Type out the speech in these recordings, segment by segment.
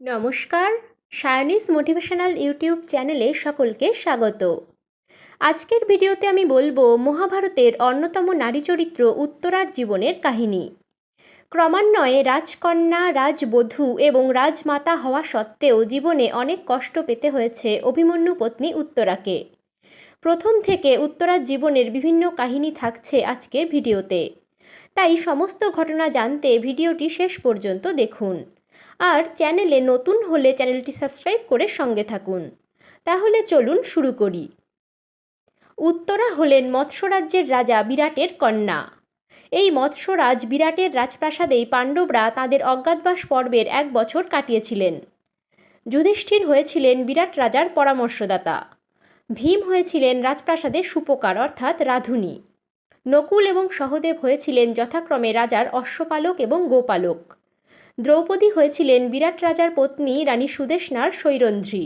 নমস্কার। সায়নিস motivational YouTube চ্যানেলে সকলকে স্বাগত। আজকের ভিডিওতে আমি বলব মহাভারতের অন্যতম নারী চরিত্র উত্তরার জীবনের কাহিনী। ক্রমান্বয়ে রাজকন্যা, রাজবধূ এবং রাজমাতা হওয়া সত্ত্বেও জীবনে অনেক কষ্ট পেতে হয়েছে অভিমন্যু পত্নী উত্তরাকে। প্রথম থেকে উত্তরার জীবনের বিভিন্ন কাহিনী থাকছে আজকের ভিডিওতে। তাই সমস্ত ঘটনা জানতে ভিডিওটি শেষ পর্যন্ত দেখুন। আর চ্যানেলে নতুন হলে চ্যানেলটি সাবস্ক্রাইব করে সঙ্গে থাকুন। তাহলে চলুন শুরু করি। উত্তরা হলেন মৎস্যরাজ্যের রাজা বিরাটের কন্যা। এই মৎস্যরাজ বিরাটের রাজপ্রাসাদেই পাণ্ডবরা তাদের অজ্ঞাতবাস পর্বের এক বছর কাটিয়েছিলেন। যুধিষ্ঠির হয়েছিলেন বিরাট রাজার পরামর্শদাতা। ভীম হয়েছিলেন রাজপ্রাসাদের সুপকার অর্থাৎ রাধুনী। নকুল এবং সহদেব হয়েছিলেন যথাক্রমে রাজার অশ্বপালক এবং গোপালক। দ্রৌপদী হয়েছিলেন বিরাট রাজার পত্নী রানী সুদেষ্ণার সৈরন্ধ্রী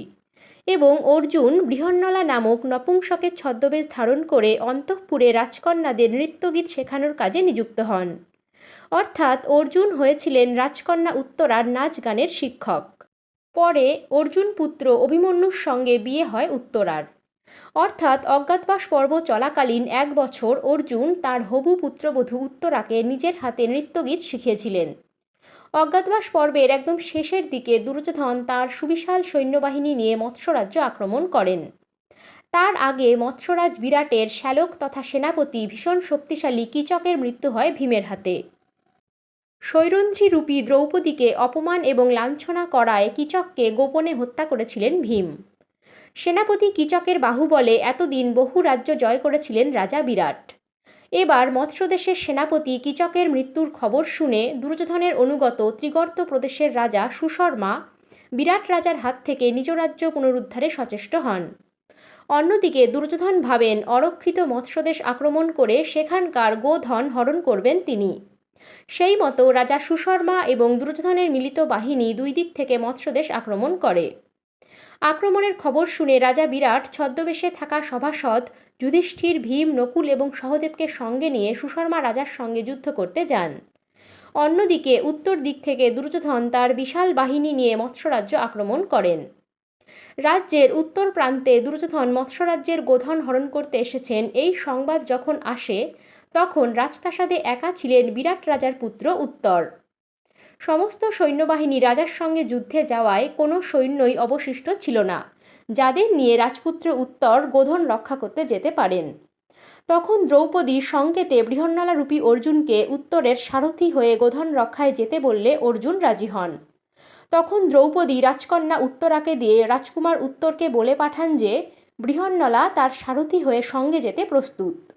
এবং অর্জুন বৃহন্নলা নামক নপুংসকের ছদ্মবেশ ধারণ করে অন্তঃপুরে রাজকন্যাদের নৃত্যগীত শেখানোর কাজে নিযুক্ত হন। অর্থাৎ অর্জুন হয়েছিলেন রাজকন্যা উত্তরার নাচ গানের শিক্ষক। পরে অর্জুন পুত্র অভিমন্যুর সঙ্গে বিয়ে হয় উত্তরার। অর্থাৎ অজ্ঞাতবাস পর্ব চলাকালীন এক বছর অর্জুন তার হবু পুত্রবধূ উত্তরাকে নিজের হাতে নৃত্যগীত শিখিয়েছিলেন। অজ্ঞাতবাস পর্বের একদম শেষের দিকে দুর্যোধন তার সুবিশাল সৈন্যবাহিনী নিয়ে মৎস্যরাজ্য আক্রমণ করেন। তার আগে মৎস্যরাজ বিরাটের শ্যালক তথা সেনাপতি ভীষণ শক্তিশালী কীচকের মৃত্যু হয় ভীমের হাতে। সৈরন্ধ্রী রূপী দ্রৌপদীকে অপমান এবং লাঞ্ছনা করায় কিচককে গোপনে হত্যা করেছিলেন ভীম। সেনাপতি কীচকের বাহুবলে এতদিন বহু রাজ্য জয় করেছিলেন রাজা বিরাট। এবার মৎস্যদেশের সেনাপতি কীচকের মৃত্যুর খবর শুনে দুর্যোধনের অনুগত ত্রিগর্ত প্রদেশের রাজা সুশর্মা বিরাট রাজার হাত থেকে নিজ রাজ্য পুনরুদ্ধারে সচেষ্ট হন। অন্যদিকে দুর্যোধন ভাবেন অরক্ষিত মৎস্যদেশ আক্রমণ করে সেখানকার গোধন হরণ করবেন তিনি। সেই মতো রাজা সুশর্মা এবং দুর্যোধনের মিলিত বাহিনী দুই দিক থেকে মৎস্যদেশ আক্রমণ করে। আক্রমণের খবর শুনে রাজা বিরাট ছদ্মবেশে থাকা সভাসদ যুধিষ্ঠির, ভীম, নকুল এবং সহদেবকে সঙ্গে নিয়ে সুশর্মা রাজার সঙ্গে যুদ্ধ করতে যান। অন্যদিকে উত্তর দিক থেকে দুর্যোধন তার বিশাল বাহিনী নিয়ে মৎস্যরাজ্য আক্রমণ করেন। রাজ্যের উত্তর প্রান্তে দুর্যোধন মৎস্যরাজ্যের গোধন হরণ করতে এসেছেন। এই সংবাদ যখন আসে, তখন রাজপ্রাসাদে একা ছিলেন বিরাট রাজার পুত্র উত্তর। সমস্ত সৈন্যবাহিনী রাজার সঙ্গে যুদ্ধে যাওয়ায় কোনো সৈন্যই অবশিষ্ট ছিল না, যাদের নিয়ে রাজপুত্র উত্তর গোধন রক্ষা করতে যেতে পারেন। তখন দ্রৌপদী সংকেতে বৃহন্নলা রূপী অর্জুনকে উত্তরের সারথি হয়ে গোধন রক্ষায় যেতে বললে অর্জুন রাজি হন। তখন দ্রৌপদী রাজকন্যা উত্তরাকে দিয়ে রাজকুমার উত্তরকে বলে পাঠান যে, বৃহন্নলা তার সারথি হয়ে সঙ্গে যেতে প্রস্তুত।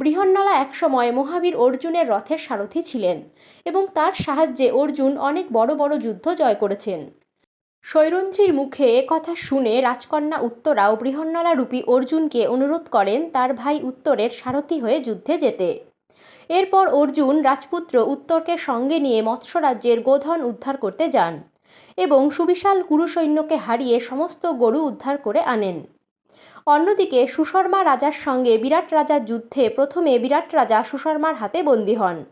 বৃহন্নলা একসময় মহাবীর অর্জুনের রথের সারথি ছিলেন এবং তার সাহায্যে অর্জুন অনেক বড় বড় যুদ্ধ জয় করেছেন। সৈরন্ধ্রীর মুখে কথা শুনে রাজকন্যা উত্তরাও বৃহন্নলা রূপী অর্জুনকে অনুরোধ করেন তার ভাই উত্তরের সারথি হয়ে যুদ্ধে যেতে। এরপর অর্জুন রাজপুত্র উত্তরকে সঙ্গে নিয়ে মৎস্যরাজ্যের গোধন উদ্ধার করতে যান এবং সুবিশাল কুরু সৈন্যকে হারিয়ে সমস্ত গরু উদ্ধার করে আনেন। অন্যদিকে সুশর্মা রাজার সঙ্গে বিরাট রাজার যুদ্ধে প্রথমে বিরাট রাজা সুশর্মার হাতে বন্দী হন।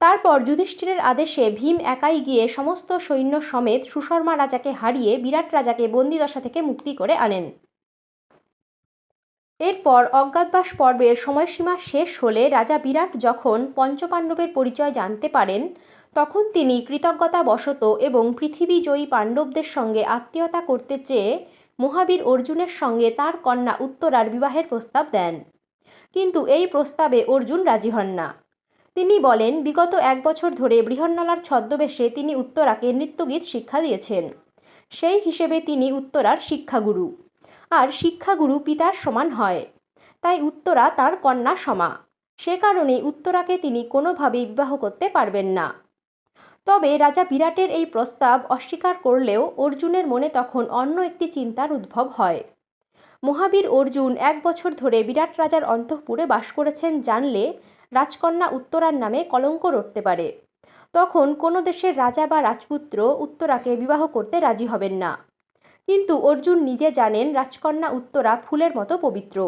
তারপর যুধিষ্ঠিরের আদেশে ভীম একাই গিয়ে সমস্ত সৈন্য সমেত সুশর্মা রাজাকে হারিয়ে বিরাট রাজাকে বন্দিদশা থেকে মুক্তি করে আনেন। এরপর অজ্ঞাতবাস পর্বের সময়সীমা শেষ হলে রাজা বিরাট যখন পঞ্চপাণ্ডবের পরিচয় জানতে পারেন, তখন তিনি কৃতজ্ঞতাবশত এবং পৃথিবী জয়ী পাণ্ডবদের সঙ্গে আত্মীয়তা করতে চেয়ে মহাবীর অর্জুনের সঙ্গে তার কন্যা উত্তরার বিবাহের প্রস্তাব দেন। কিন্তু এই প্রস্তাবে অর্জুন রাজি হন না। তিনি বলেন, বিগত এক বছর ধরে বৃহন্নলার ছদ্মবেশে তিনি উত্তরাকে নৃত্যগীত শিক্ষা দিয়েছেন। সেই হিসেবে তিনি উত্তরার শিক্ষাগুরু। আর শিক্ষাগুরু পিতার সমান হয়। তাই উত্তরা তার কন্যা সমা। সে কারণে উত্তরাকে তিনি কোনোভাবেই বিবাহ করতে পারবেন না। তবে রাজা বিরাটের এই প্রস্তাব অস্বীকার করলেও অর্জুনের মনে তখন অন্য একটি চিন্তার উদ্ভব হয়। মহাবীর অর্জুন এক বছর ধরে বিরাট রাজার অন্তঃপুরে বাস করেছেন জানলে রাজকন্যা উত্তরার নামে কলঙ্ক রটতে পারে। তখন কোনো দেশের রাজা বা রাজপুত্র উত্তরাকে বিবাহ করতে রাজি হবেন না। কিন্তু অর্জুন নিজে জানেন রাজকন্যা উত্তরা ফুলের মতো পবিত্র।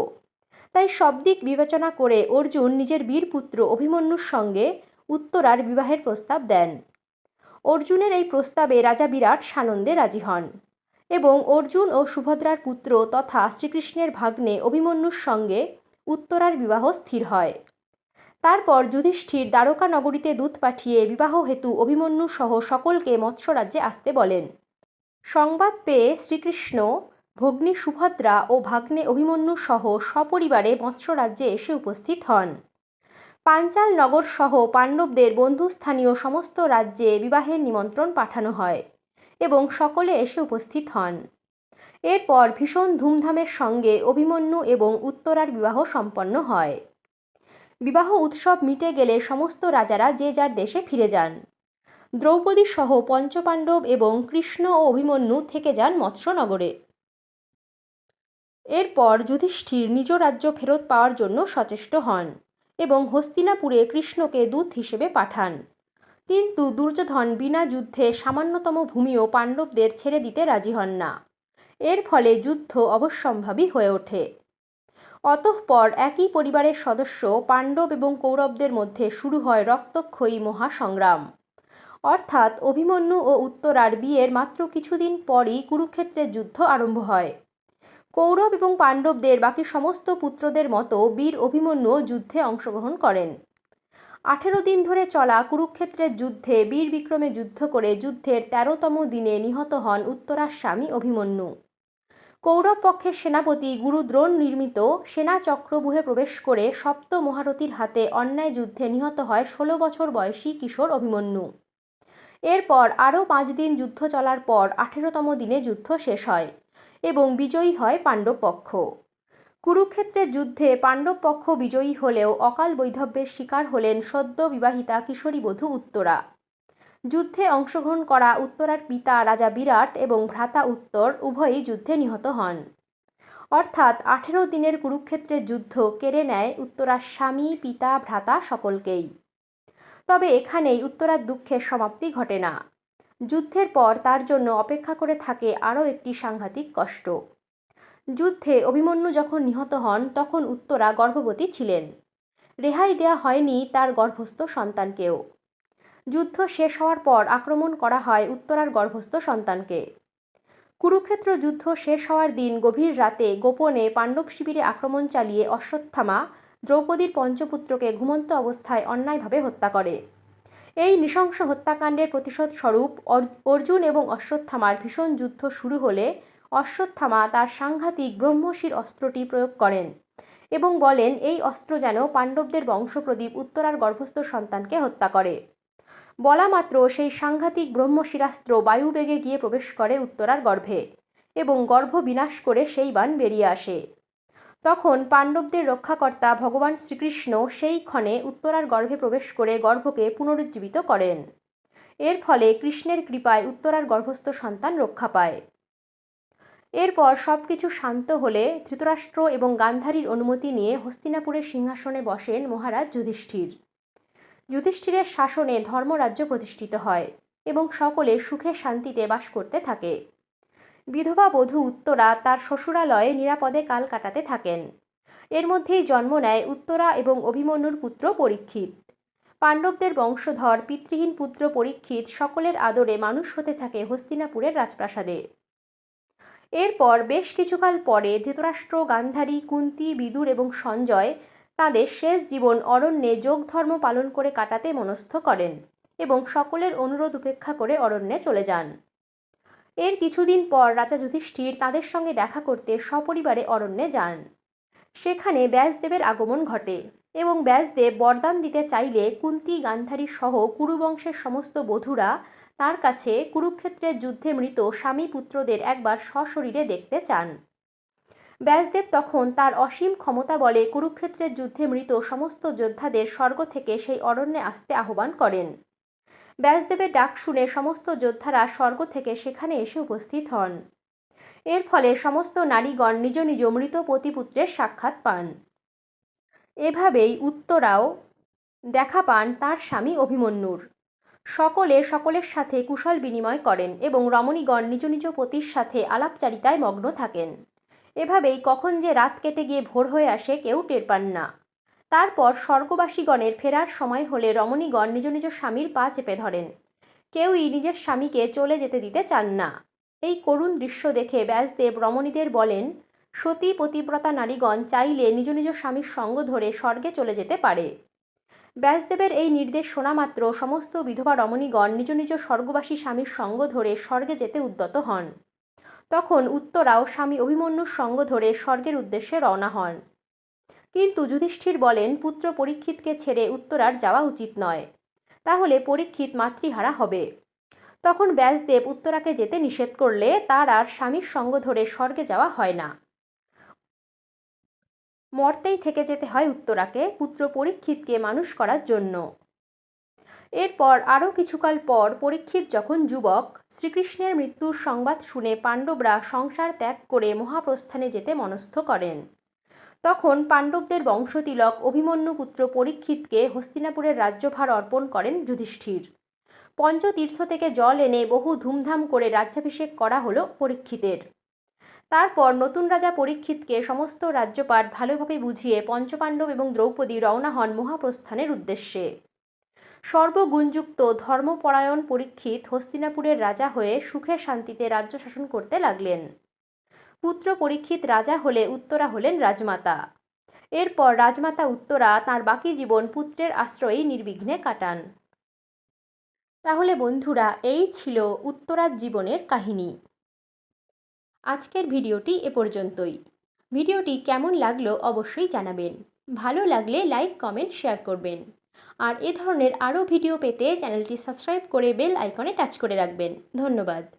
তাই সব দিক বিবেচনা করে অর্জুন নিজের বীর পুত্র অভিমন্যুর সঙ্গে উত্তরার বিবাহের প্রস্তাব দেন। অর্জুনের এই প্রস্তাবে রাজা বিরাট সানন্দে রাজি হন এবং অর্জুন ও সুভদ্রার পুত্র তথা শ্রীকৃষ্ণের ভাগ্নে অভিমন্যুর সঙ্গে উত্তরার বিবাহ স্থির হয়। তারপর যুধিষ্ঠির দ্বারকা নগরীতে দূত পাঠিয়ে বিবাহ হেতু অভিমন্যু সহ সকলকে মৎস্যরাজ্যে আসতে বলেন। সংবাদ পেয়ে শ্রীকৃষ্ণ, ভগ্নী সুভদ্রা ও ভাগ্নে অভিমন্যু সহ সপরিবারে মৎস্যরাজ্যে এসে উপস্থিত হন। পাঞ্চাল নগর সহ পাণ্ডবদের বন্ধুস্থানীয় সমস্ত রাজ্যে বিবাহের নিমন্ত্রণ পাঠানো হয় এবং সকলে এসে উপস্থিত হন। এরপর ভীষণ ধুমধামের সঙ্গে অভিমন্যু এবং উত্তরার বিবাহ সম্পন্ন হয়। বিবাহ উৎসব মিটে গেলে সমস্ত রাজারা যে যার দেশে ফিরে যান। দ্রৌপদী সহ পঞ্চপাণ্ডব এবং কৃষ্ণ ও অভিমন্যু থেকে যান মৎস্যনগরে। এরপর যুধিষ্ঠির নিজ রাজ্য ফেরত পাওয়ার জন্য সচেষ্ট হন। এবং হস্তিনাপুরে কৃষ্ণকে দূত হিসেবে পাঠান। কিন্তু দুর্যোধন বিনা যুদ্ধে সামান্যতম ভূমিও পাণ্ডবদের ছেড়ে দিতে রাজি হন না। এর ফলে যুদ্ধ অবশ্যম্ভাবী হয়ে ওঠে। অতঃপর একই পরিবারের সদস্য পাণ্ডব এবং কৌরবদের মধ্যে শুরু হয় রক্তক্ষয়ী মহাসংগ্রাম। অর্থাৎ অভিমন্যু ও উত্তরার বিয়ের মাত্র কিছুদিন পরই কুরুক্ষেত্রের যুদ্ধ আরম্ভ হয়। কৌরব এবং পাণ্ডবদের, বাকি সমস্ত পুত্রদের মতো বীর অভিমন্যু যুদ্ধে অংশগ্রহণ করেন। আঠেরো দিন ধরে চলা কুরুক্ষেত্রের যুদ্ধে বীর বিক্রমে যুদ্ধ করে যুদ্ধের তেরোতম দিনে নিহত হন উত্তরার স্বামী অভিমন্যু। কৌরব পক্ষের সেনাপতি গুরুদ্রোণ নির্মিত সেনা চক্রবুহে প্রবেশ করে সপ্ত মহারথীর হাতে অন্যায় যুদ্ধে নিহত হয় ষোলো বছর বয়সী কিশোর অভিমন্যু। এরপর আরও পাঁচ দিন যুদ্ধ চলার পর আঠেরোতম দিনে যুদ্ধ শেষ হয়। এবং বিজয়ী হয় পাণ্ডব পক্ষ কুরুক্ষেত্রের যুদ্ধে পাণ্ডব পক্ষ বিজয়ী হলেও অকাল বৈধব্যের শিকার হলেন সদ্য বিবাহিতা কিশোরী বধূ উত্তরা। যুদ্ধে অংশগ্রহণ করা উত্তরার পিতা রাজা বিরাট এবং ভ্রাতা উত্তর উভয়ই যুদ্ধে নিহত হন। অর্থাৎ আঠেরো দিনের কুরুক্ষেত্রের যুদ্ধ কেড়ে নেয় উত্তরার স্বামী, পিতা, ভ্রাতা সকলকেই। তবে এখানেই উত্তরার দুঃখের সমাপ্তি ঘটে না। যুদ্ধের পর তার জন্য অপেক্ষা করে থাকে আরও একটি সাংঘাতিক কষ্ট। যুদ্ধে অভিমন্যু যখন নিহত হন, তখন উত্তরা গর্ভবতী ছিলেন। রেহাই দেয়া হয়নি তার গর্ভস্থ সন্তানকেও। যুদ্ধ শেষ হওয়ার পর আক্রমণ করা হয় উত্তরার গর্ভস্থ সন্তানকে। কুরুক্ষেত্র যুদ্ধ শেষ হওয়ার দিন গভীর রাতে গোপনে পাণ্ডব শিবিরে আক্রমণ চালিয়ে অশ্বত্থামা দ্রৌপদীর পঞ্চপুত্রকে ঘুমন্ত অবস্থায় অন্যায়ভাবে হত্যা করে। এই নৃশংস হত্যাকাণ্ডের প্রতিশোধ স্বরূপ অর্জুন এবং অশ্বত্থামার ভীষণ যুদ্ধ শুরু হলে অশ্বত্থামা তার সাংঘাতিক ব্রহ্মশির অস্ত্রটি প্রয়োগ করেন এবং বলেন, এই অস্ত্র যেন পাণ্ডবদের বংশপ্রদীপ উত্তরার গর্ভস্থ সন্তানকে হত্যা করে। বলা মাত্র সেই সাংঘাতিক ব্রহ্মশিরাস্ত্র বায়ুবেগে গিয়ে প্রবেশ করে উত্তরার গর্ভে এবং গর্ভ বিনাশ করে সেই বান বেরিয়ে আসে। তখন পাণ্ডবদের রক্ষাকর্তা ভগবান শ্রীকৃষ্ণ সেই ক্ষণে উত্তরার গর্ভে প্রবেশ করে গর্ভকে পুনরুজ্জীবিত করেন। এর ফলে কৃষ্ণের কৃপায় উত্তরার গর্ভস্থ সন্তান রক্ষা পায়। এরপর সব কিছু শান্ত হলে ধৃতরাষ্ট্র এবং গান্ধারীর অনুমতি নিয়ে হস্তিনাপুরের সিংহাসনে বসেন মহারাজ যুধিষ্ঠির। যুধিষ্ঠিরের শাসনে ধর্মরাজ্য প্রতিষ্ঠিত হয় এবং সকলে সুখে শান্তিতে বাস করতে থাকে। বিধবা বধূ উত্তরা তার শ্বশুরালয়ে নিরাপদে কাল কাটাতে থাকেন। এর মধ্যেই জন্ম নেয় উত্তরা এবং অভিমন্যুর পুত্র পরীক্ষিত। পাণ্ডবদের বংশধর, পিতৃহীন পুত্র পরীক্ষিত সকলের আদরে মানুষ হতে থাকে হস্তিনাপুরের রাজপ্রাসাদে। এরপর বেশ কিছুকাল পরে ধৃতরাষ্ট্র, গান্ধারী, কুন্তি, বিদুর এবং সঞ্জয় তাদের শেষ জীবন অরণ্যে যোগ ধর্ম পালন করে কাটাতে মনস্থ করেন এবং সকলের অনুরোধ উপেক্ষা করে অরণ্যে চলে যান। এর কিছুদিন পর রাজা যুধিষ্ঠির তাদের সঙ্গে দেখা করতে সপরিবারে অরণ্যে যান। সেখানে ব্যাসদেবের আগমন ঘটে এবং ব্যাসদেব বরদান দিতে চাইলে কুন্তি, গান্ধারী সহ কুরুবংশের সমস্ত বধূরা তার কাছে কুরুক্ষেত্রের যুদ্ধে মৃত স্বামী পুত্রদের একবার সশরীরে দেখতে চান। ব্যাসদেব তখন তার অসীম ক্ষমতা বলে কুরুক্ষেত্রের যুদ্ধে মৃত সমস্ত যোদ্ধাদের স্বর্গ থেকে সেই অরণ্যে আসতে আহ্বান করেন। ব্যাসদেবের ডাক শুনে সমস্ত যোদ্ধারা স্বর্গ থেকে সেখানে এসে উপস্থিত হন। এর ফলে সমস্ত নারীগণ নিজ নিজ মৃত পতিপুত্রের সাক্ষাৎ পান। এভাবেই উত্তরাও দেখা পান তার স্বামী অভিমন্যুর। সকলে সকলের সাথে কুশল বিনিময় করেন এবং রমণীগণ নিজ নিজ পতির সাথে আলাপচারিতায় মগ্ন থাকেন। এভাবেই কখন যে রাত কেটে গিয়ে ভোর হয়ে আসে কেউ টের পান না। তারপর স্বর্গবাসীগণের ফেরার সময় হলে রমণীগণ নিজ নিজ স্বামীর পা চেপে ধরেন। কেউই নিজের স্বামীকে চলে যেতে দিতে চান না। এই করুণ দৃশ্য দেখে ব্যাসদেব রমণীদের বলেন, সতী পতিব্রতা নারীগণ চাইলে নিজ নিজ স্বামীর সঙ্গ ধরে স্বর্গে চলে যেতে পারে। ব্যাসদেবের এই নির্দেশ শোনা মাত্র সমস্ত বিধবা রমণীগণ নিজ নিজ স্বর্গবাসী স্বামীর সঙ্গ ধরে স্বর্গে যেতে উদ্যত হন। তখন উত্তরাও স্বামী অভিমন্যুর সঙ্গ ধরে স্বর্গের উদ্দেশ্যে রওনা হন। কিন্তু যুধিষ্ঠির বলেন, পুত্র পরীক্ষিতকে ছেড়ে উত্তরার যাওয়া উচিত নয়। তাহলে পরীক্ষিত মাতৃহারা হবে তখন ব্যাসদেব উত্তরাকে যেতে নিষেধ করলে তার আর স্বামীর সঙ্গ ধরে স্বর্গে যাওয়া হয় না। মর্তেই থেকে যেতে হয় উত্তরাকে, পুত্র পরীক্ষিতকে মানুষ করার জন্য। এরপর আরও কিছুকাল পর পরীক্ষিত যখন যুবক, শ্রীকৃষ্ণের মৃত্যুর সংবাদ শুনে পাণ্ডবরা সংসার ত্যাগ করে মহাপ্রস্থানে যেতে মনস্থ করেন। তখন পাণ্ডবদের বংশতিলক অভিমন্যু পুত্র পরীক্ষিতকে হস্তিনাপুরের রাজ্যভার অর্পণ করেন যুধিষ্ঠির। পঞ্চতীর্থ থেকে জল এনে বহু ধুমধাম করে রাজ্যাভিষেক করা হলো পরীক্ষিতের। তারপর নতুন রাজা পরীক্ষিতকে সমস্ত রাজ্যপাঠ ভালোভাবে বুঝিয়ে পঞ্চপাণ্ডব এবং দ্রৌপদী রওনা হন মহাপ্রস্থানের উদ্দেশ্যে। সর্বগুণযুক্ত ধর্মপরায়ণ পরীক্ষিত হস্তিনাপুরের রাজা হয়ে সুখে শান্তিতে রাজ্য শাসন করতে লাগলেন। পুত্র পরীক্ষিত রাজা হলে উত্তরা হলেন রাজমাতা। এরপর রাজমাতা উত্তরা তার বাকি জীবন পুত্রের আশ্রয়েই নির্বিঘ্নে কাটান। তাহলে বন্ধুরা, এই ছিল উত্তরার জীবনের কাহিনী। আজকের ভিডিওটি এ পর্যন্তই। ভিডিওটি কেমন লাগল অবশ্যই জানাবেন। ভালো লাগলে লাইক, কমেন্ট, শেয়ার করবেন। আর এ ধরনের আরও ভিডিও পেতে চ্যানেলটি সাবস্ক্রাইব করে বেল আইকনে টাচ করে রাখবেন। ধন্যবাদ।